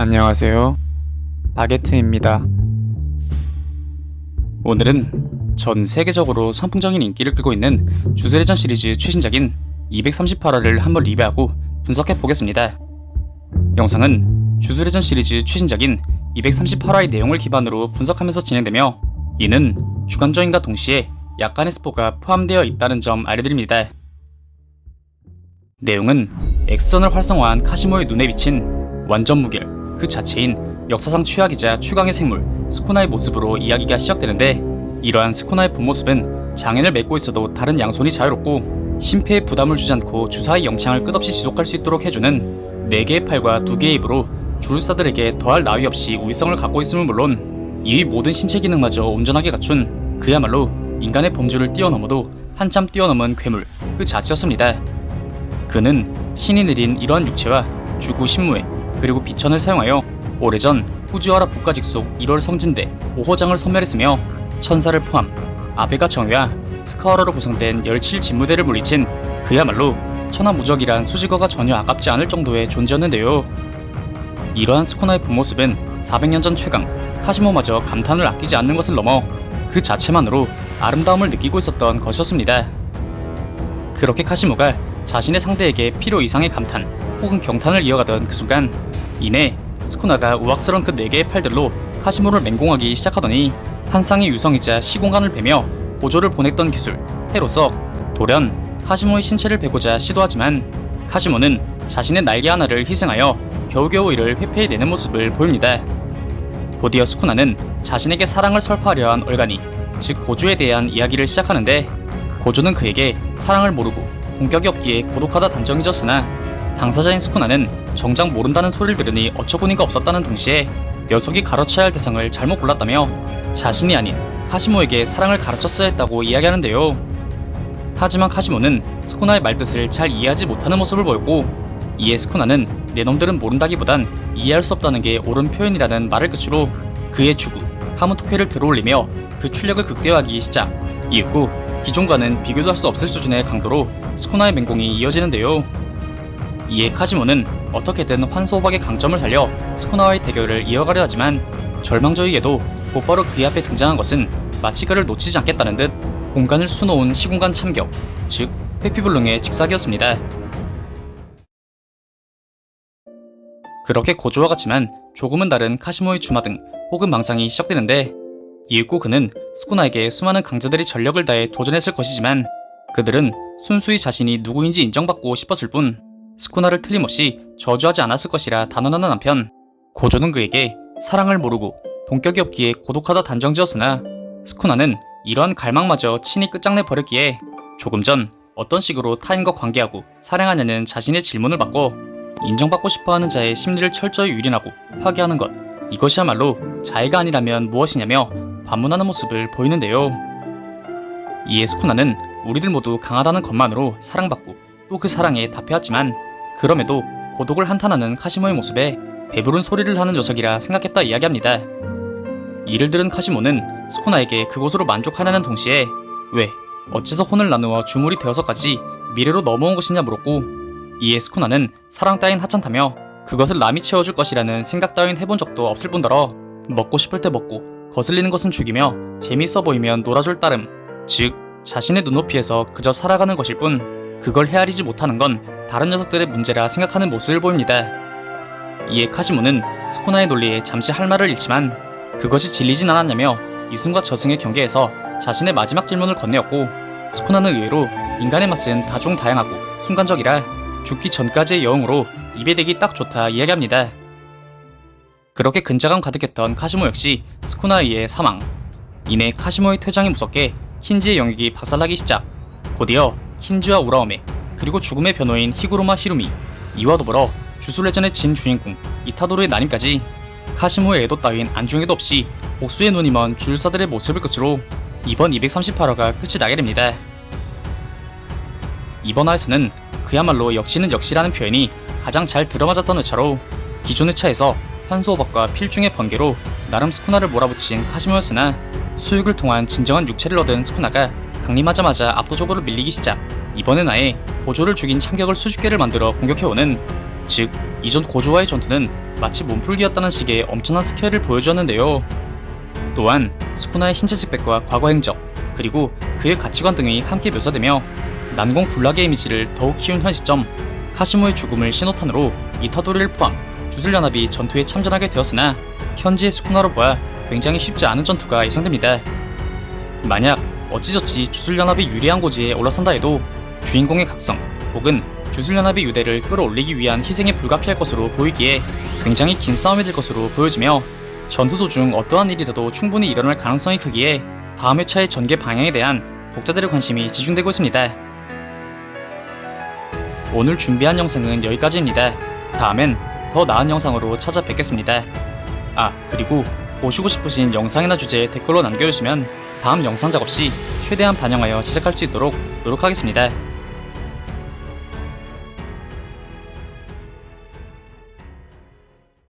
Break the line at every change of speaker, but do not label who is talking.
안녕하세요. 바게트입니다. 오늘은 전 세계적으로 선풍적인 인기를 끌고 있는 주술회전 시리즈 최신작인 238화를 한번 리뷰하고 분석해 보겠습니다. 영상은 주술회전 시리즈 최신작인 238화의 내용을 기반으로 분석하면서 진행되며 이는 주관적인과 동시에 약간의 스포가 포함되어 있다는 점 알려드립니다. 내용은 엑선을 활성화한 카시모의 눈에 비친 완전 무결 그 자체인 역사상 최악이자 최강의 생물 스쿠나의 모습으로 이야기가 시작되는데 이러한 스쿠나의 본 모습은 장애를 맺고 있어도 다른 양손이 자유롭고 심폐에 부담을 주지 않고 주사의 영창을 끝없이 지속할 수 있도록 해주는 4개의 팔과 2개의 입으로 주술사들에게 더할 나위 없이 우위성을 갖고 있음은 물론 이의 모든 신체 기능마저 온전하게 갖춘 그야말로 인간의 범주를 뛰어넘어도 한참 뛰어넘은 괴물 그 자체였습니다. 그는 신이 내린 이러한 육체와 주구 신무에 그리고 비천을 사용하여 오래전 후지와라 북가 직 속 1월 성진대 5호장을 섬멸했으며 천사를 포함 아베가 정회와 스카워러로 구성된 17진무대를 물리친 그야말로 천하무적이란 수식어가 전혀 아깝지 않을 정도의 존재였는데요. 이러한 스코나의 본모습은 400년 전 최강 카시모마저 감탄을 아끼지 않는 것을 넘어 그 자체만으로 아름다움을 느끼고 있었던 것이었습니다. 그렇게 카시모가 자신의 상대에게 필요 이상의 감탄 혹은 경탄을 이어가던 그 순간 이내 스쿠나가 우악스런 그네 개의 팔들로 카시모를 맹공하기 시작하더니 한 쌍의 유성이자 시공간을 베며 고조를 보냈던 기술 해로서 돌연 카시모의 신체를 베고자 시도하지만 카시모는 자신의 날개 하나를 희생하여 겨우겨우 이를 회피해내는 모습을 보입니다. 곧이어 스쿠나는 자신에게 사랑을 설파하려 한 얼간이 즉 고조에 대한 이야기를 시작하는데 고조는 그에게 사랑을 모르고 본격이 없기에 고독하다 단정해졌으나 당사자인 스쿠나는 정작 모른다는 소리를 들으니 어처구니가 없었다는 동시에 녀석이 가르쳐야 할 대상을 잘못 골랐다며 자신이 아닌 카시모에게 사랑을 가르쳤어야 했다고 이야기하는데요. 하지만 카시모는 스쿠나의 말뜻을 잘 이해하지 못하는 모습을 보였고 이에 스쿠나는 내 놈들은 모른다기보단 이해할 수 없다는 게 옳은 표현이라는 말을 끝으로 그의 주구 카무토케를 들어올리며 그 출력을 극대화하기 시작 이윽고 기존과는 비교도 할 수 없을 수준의 강도로 스쿠나의 맹공이 이어지는데요. 이에 카시모는 어떻게든 환소호박의 강점을 살려 스쿠나와의 대결을 이어가려 하지만 절망적이게도 곧바로 그의 앞에 등장한 것은 마치 그를 놓치지 않겠다는 듯 공간을 수놓은 시공간 참격, 즉 회피불능의 직사기였습니다. 그렇게 고조와 같지만 조금은 다른 카시모의 주마등 혹은 망상이 시작되는데 이윽고 그는 스쿠나에게 수많은 강자들이 전력을 다해 도전했을 것이지만 그들은 순수히 자신이 누구인지 인정받고 싶었을 뿐 스쿠나를 틀림없이 저주하지 않았을 것이라 단언하는 한편 고조는 그에게 사랑을 모르고 동격이 없기에 고독하다 단정지었으나 스쿠나는 이러한 갈망마저 친히 끝장내 버렸기에 조금 전 어떤 식으로 타인과 관계하고 사랑하냐는 자신의 질문을 받고 인정받고 싶어하는 자의 심리를 철저히 유린하고 파괴하는 것 이것이야말로 자해가 아니라면 무엇이냐며 반문하는 모습을 보이는데요. 이에 스쿠나는 우리들 모두 강하다는 것만으로 사랑받고 또 그 사랑에 답해왔지만 그럼에도 고독을 한탄하는 카시모의 모습에 배부른 소리를 하는 녀석이라 생각했다 이야기합니다. 이를 들은 카시모는 스쿠나에게 그곳으로 만족하냐는 동시에 왜 어째서 혼을 나누어 주물이 되어서까지 미래로 넘어온 것이냐 물었고 이에 스쿠나는 사랑 따윈 하찮다며 그것을 남이 채워줄 것이라는 생각 따윈 해본 적도 없을 뿐더러 먹고 싶을 때 먹고 거슬리는 것은 죽이며 재밌어 보이면 놀아줄 따름 즉 자신의 눈높이에서 그저 살아가는 것일 뿐 그걸 헤아리지 못하는 건 다른 녀석들의 문제라 생각하는 모습을 보입니다. 이에 카시모는 스쿠나의 논리에 잠시 할 말을 잃지만 그것이 질리진 않았냐며 이승과 저승의 경계에서 자신의 마지막 질문을 건네었고 스쿠나는 의외로 인간의 맛은 다종다양하고 순간적이라 죽기 전까지의 여흥으로 입에 대기 딱 좋다 이야기합니다. 그렇게 근자감 가득했던 카시모 역시 스쿠나에 의해 사망. 이내 카시모의 퇴장이 무섭게 킨지의 영역이 박살나기 시작. 곧이어 킨지와 우라오메 그리고 죽음의 변호인 히구로마 히루미 이와 더불어 주술래전의 진 주인공 이타도르의 난임까지 카시모의 애도 따윈 안중에도 없이 복수의 눈이 먼 주술사들의 모습을 끝으로 이번 238화가 끝이 나게 됩니다. 이번 화에서는 그야말로 역시는 역시라는 표현이 가장 잘 들어맞았던 회차로 기존 회차에서 환소호박과 필중의 번개로 나름 스쿠나를 몰아붙인 카시모였으나 수육을 통한 진정한 육체를 얻은 스쿠나가 강림하자마자 압도적으로 밀리기 시작 이번엔 아예 고조를 죽인 참격을 수십 개를 만들어 공격해오는 즉, 이전 고조와의 전투는 마치 몸풀기였다는 식의 엄청난 스케일을 보여주었는데요. 또한 스쿠나의 신체 직백과 과거 행적, 그리고 그의 가치관 등이 함께 묘사되며 난공 불락의 이미지를 더욱 키운 현 시점, 카시모의 죽음을 신호탄으로 이타도리를 포함 주술연합이 전투에 참전하게 되었으나 현지의 스쿠나로 보아 굉장히 쉽지 않은 전투가 예상됩니다. 만약 어찌저찌 주술연합이 유리한 고지에 올라선다 해도 주인공의 각성 혹은 주술연합의 유대를 끌어올리기 위한 희생이 불가피할 것으로 보이기에 굉장히 긴 싸움이 될 것으로 보여지며 전투 도중 어떠한 일이라도 충분히 일어날 가능성이 크기에 다음 회차의 전개 방향에 대한 독자들의 관심이 집중되고 있습니다. 오늘 준비한 영상은 여기까지입니다. 다음엔 더 나은 영상으로 찾아뵙겠습니다. 아, 그리고 보시고 싶으신 영상이나 주제 댓글로 남겨주시면 다음 영상 작업 시 최대한 반영하여 제작할 수 있도록 노력하겠습니다.